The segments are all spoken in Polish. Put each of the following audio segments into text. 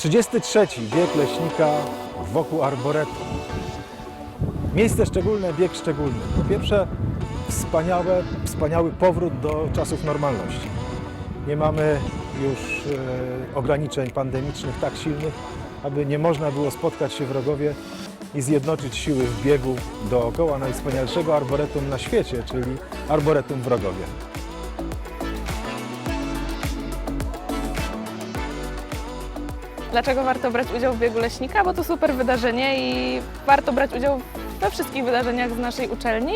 33. bieg leśnika wokół arboretum. Miejsce szczególne, bieg szczególny. Po pierwsze, wspaniałe, wspaniały powrót do czasów normalności. Nie mamy już e, ograniczeń pandemicznych tak silnych, aby nie można było spotkać się w Rogowie i zjednoczyć siły w biegu dookoła najwspanialszego arboretum na świecie, czyli arboretum w Rogowie. Dlaczego warto brać udział w biegu leśnika? Bo to super wydarzenie i warto brać udział we wszystkich wydarzeniach z naszej uczelni.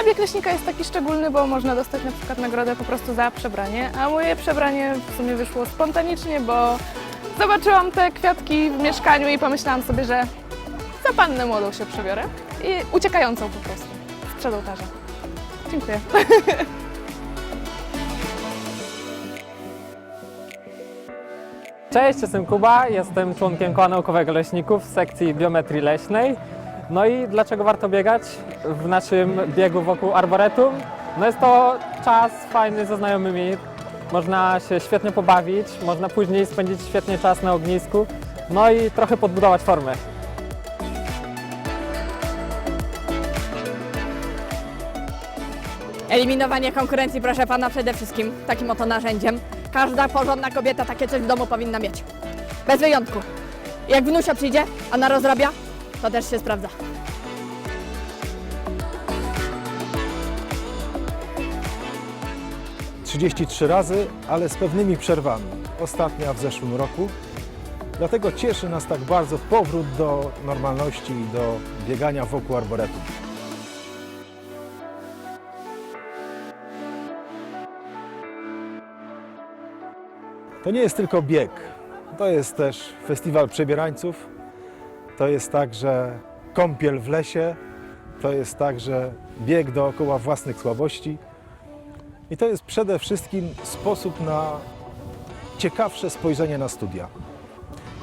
A bieg leśnika jest taki szczególny, bo można dostać na przykład nagrodę po prostu za przebranie. A moje przebranie w sumie wyszło spontanicznie, bo zobaczyłam te kwiatki w mieszkaniu i pomyślałam sobie, że za pannę młodą się przebiorę. I uciekającą po prostu sprzed ołtarza. Dziękuję. Cześć, jestem Kuba, jestem członkiem Koła Naukowego Leśników w sekcji biometrii leśnej. No i dlaczego warto biegać w naszym biegu wokół Arboretum? No jest to czas fajny ze znajomymi, można się świetnie pobawić, można później spędzić świetnie czas na ognisku, no i trochę podbudować formę. Eliminowanie konkurencji, proszę pana, przede wszystkim takim oto narzędziem. Każda porządna kobieta takie coś w domu powinna mieć. Bez wyjątku. Jak wnusia przyjdzie, a na rozrabia, to też się sprawdza. – 33 razy, ale z pewnymi przerwami. Ostatnia w zeszłym roku. Dlatego cieszy nas tak bardzo powrót do normalności i do biegania wokół arboretum. To nie jest tylko bieg. To jest też festiwal przebierańców. To jest także kąpiel w lesie. To jest także bieg dookoła własnych słabości. I to jest przede wszystkim sposób na ciekawsze spojrzenie na studia.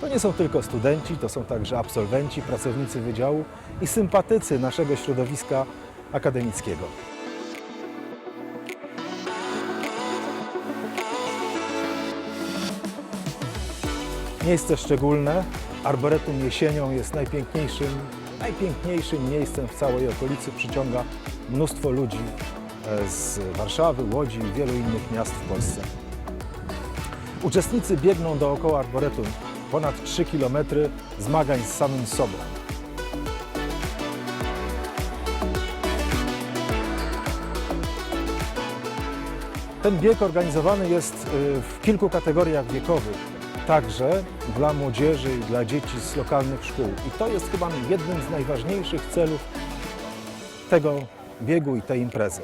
To nie są tylko studenci, to są także absolwenci, pracownicy wydziału i sympatycy naszego środowiska akademickiego. Miejsce szczególne. Arboretum jesienią jest najpiękniejszym, najpiękniejszym miejscem w całej okolicy. Przyciąga mnóstwo ludzi e, z Warszawy, Łodzi i wielu innych miast w Polsce. Uczestnicy biegną dookoła Arboretum ponad 3 km zmagań z samym sobą. Ten bieg organizowany jest y, w kilku kategoriach wiekowych, także dla młodzieży i dla dzieci z lokalnych szkół. I to jest chyba jednym z najważniejszych celów tego biegu i tej imprezy.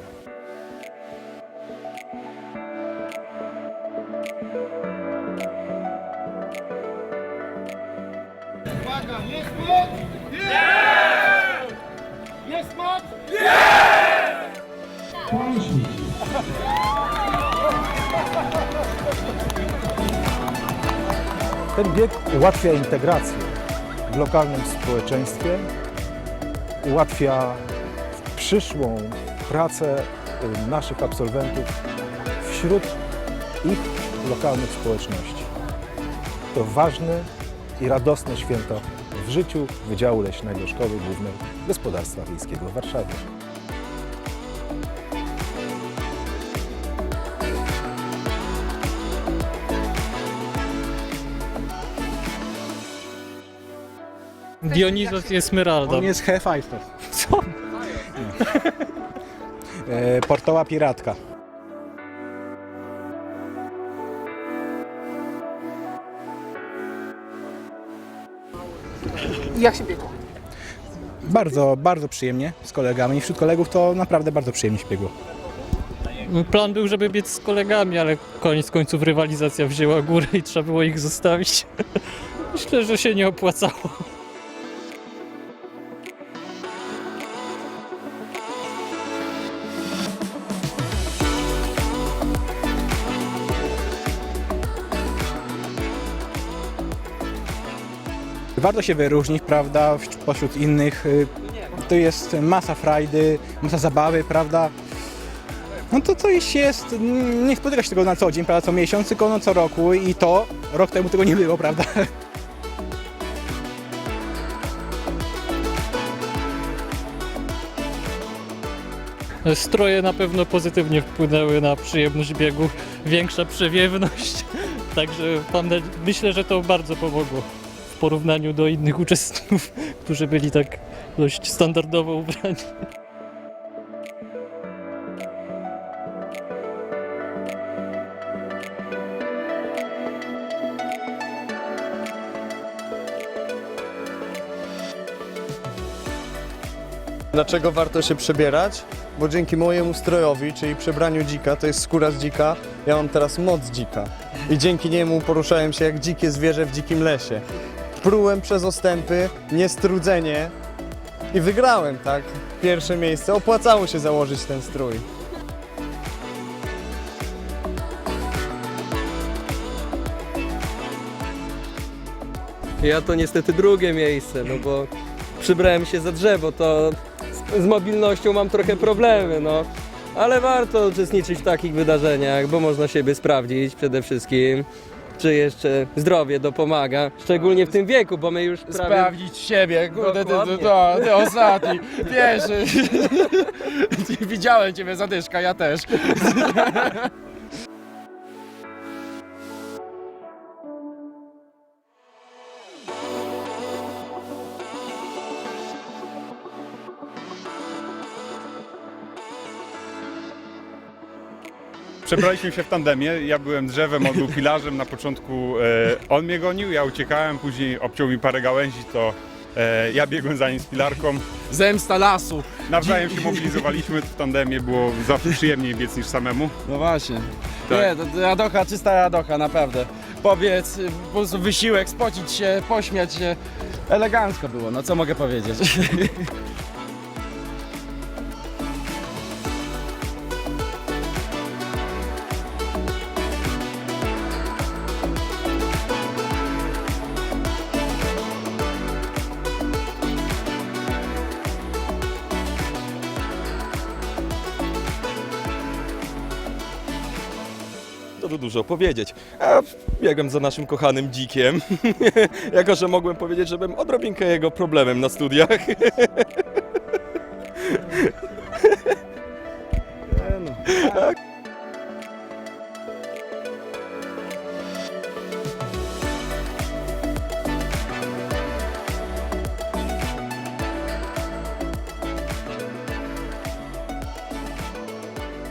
Uwaga, jest moc? Jest moc? Ten bieg ułatwia integrację w lokalnym społeczeństwie, ułatwia przyszłą pracę y, naszych absolwentów wśród ich lokalnych społeczności. To ważne i radosne święto w życiu Wydziału Leśnego Szkoły Głównej Gospodarstwa Wiejskiego w Warszawie. Dionizos i Esmeralda. On jest Hefajster. Co? E, portoła piratka. Jak się biegło? Bardzo, bardzo przyjemnie z kolegami. Wśród kolegów to naprawdę bardzo przyjemnie się biegło. Plan był, żeby biec z kolegami, ale koniec końców rywalizacja wzięła górę i trzeba było ich zostawić. Myślę, że się nie opłacało. Warto się wyróżnić, prawda, pośród innych. Y, to jest masa frajdy, masa zabawy, prawda. No to coś jest, nie spotyka się tego na co dzień, prawda, co miesiąc, tylko no co roku i to rok temu tego nie było, prawda. Stroje na pewno pozytywnie wpłynęły na przyjemność biegu, większa przewiewność, także myślę, że to bardzo pomogło w porównaniu do innych uczestników, którzy byli tak dość standardowo ubrani. Dlaczego warto się przebierać? Bo dzięki mojemu strojowi, czyli przebraniu dzika, to jest skóra z dzika, ja mam teraz moc dzika. I dzięki niemu poruszałem się jak dzikie zwierzę w dzikim lesie. Prułem przez ostępy, niestrudzenie i wygrałem, tak? Pierwsze miejsce. Opłacało się założyć ten strój. Ja to niestety drugie miejsce, no bo przybrałem się za drzewo, to z, z mobilnością mam trochę problemy, no. Ale warto uczestniczyć w takich wydarzeniach, bo można siebie sprawdzić przede wszystkim. Czy jeszcze zdrowie dopomaga, szczególnie w tym wieku, bo my już prawie... Sprawdzić siebie, kurde, ty, ty, to, ty ostatni, pierwszy. Widziałem ciebie zadyszka, ja też. Przebraliśmy się w tandemie. Ja byłem drzewem, on był pilarzem. Na początku e, on mnie gonił, ja uciekałem, później obciął mi parę gałęzi, to e, ja biegłem za nim z pilarką. Zemsta lasu. Nawzajem się mobilizowaliśmy w tandemie, było zawsze przyjemniej biec niż samemu. No właśnie. Tak. Nie, to, to radocha, czysta radocha, naprawdę. Powiedz, y, po prostu wysiłek, spocić się, pośmiać się. Elegancko było, no co mogę powiedzieć. Dużo, dużo powiedzieć. A biegłem za naszym kochanym dzikiem. jako, że mogłem powiedzieć, że byłem odrobinkę jego problemem na studiach.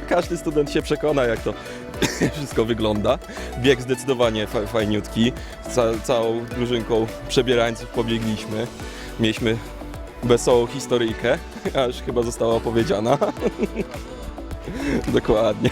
Każdy student się przekona, jak to wszystko wygląda. Bieg zdecydowanie fa- fajniutki. Ca całą drużynką przebierańców pobiegliśmy. Mieliśmy wesołą historyjkę, aż chyba została opowiedziana. Dokładnie.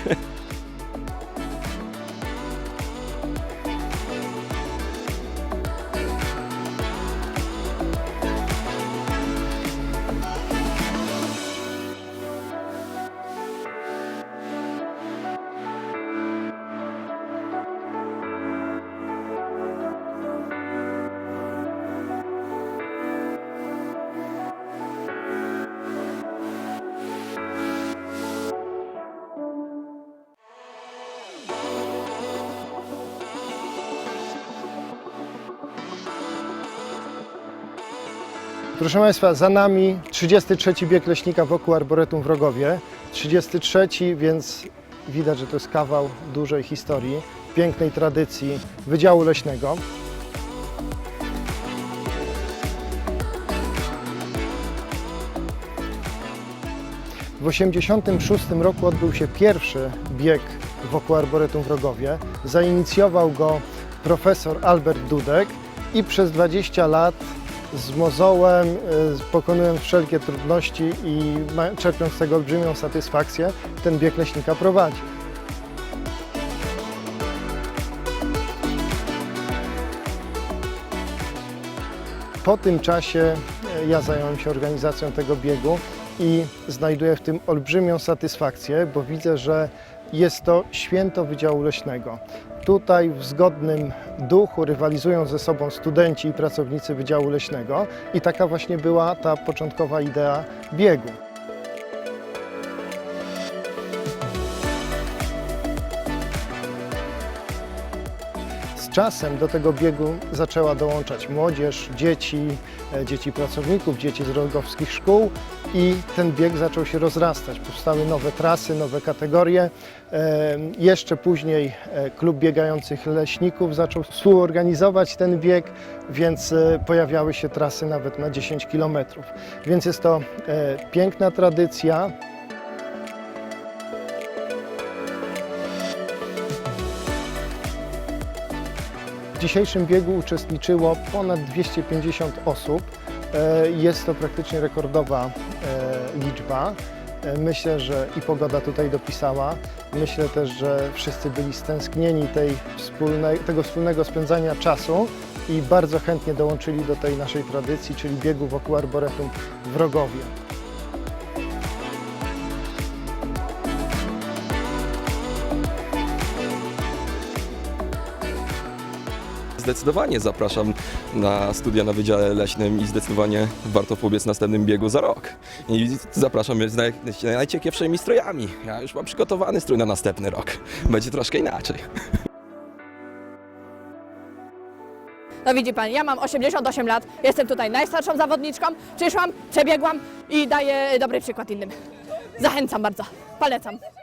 Proszę Państwa, za nami 33 bieg leśnika wokół Arboretum w Rogowie. 33, więc widać, że to jest kawał dużej historii, pięknej tradycji Wydziału Leśnego. W 1986 roku odbył się pierwszy bieg wokół Arboretum w Rogowie. Zainicjował go profesor Albert Dudek i przez 20 lat z mozołem, y, pokonując wszelkie trudności i czerpiąc z tego olbrzymią satysfakcję, ten bieg leśnika prowadzi. Po tym czasie e, ja zająłem się organizacją tego biegu i znajduję w tym olbrzymią satysfakcję, bo widzę, że jest to święto Wydziału Leśnego. Tutaj w zgodnym duchu rywalizują ze sobą studenci i pracownicy Wydziału Leśnego i taka właśnie była ta początkowa idea biegu. Czasem do tego biegu zaczęła dołączać młodzież, dzieci, e, dzieci pracowników, dzieci z rogowskich szkół i ten bieg zaczął się rozrastać. Powstały nowe trasy, nowe kategorie. E, Jeszcze później e, klub biegających leśników zaczął współorganizować ten bieg, więc pojawiały się trasy nawet na 10 km. Więc jest to piękna tradycja. Dzisiejszym biegu uczestniczyło ponad 250 osób. E, Jest to praktycznie rekordowa e, liczba. E, Myślę, że i pogoda tutaj dopisała. Myślę też, że wszyscy byli stęsknieni tej wspólnej, tego wspólnego spędzania czasu i bardzo chętnie dołączyli do tej naszej tradycji, czyli biegu wokół Arboretum w Rogowie. Zdecydowanie zapraszam na studia na Wydziale Leśnym i zdecydowanie warto pobiec następnym biegu za rok. I zapraszam z naj, najciekawszymi strojami. Ja już mam przygotowany strój na następny rok. Będzie troszkę inaczej. No widzi pan, ja mam 88 lat, jestem tutaj najstarszą zawodniczką, przyszłam, przebiegłam i daję dobry przykład innym. Zachęcam bardzo, polecam.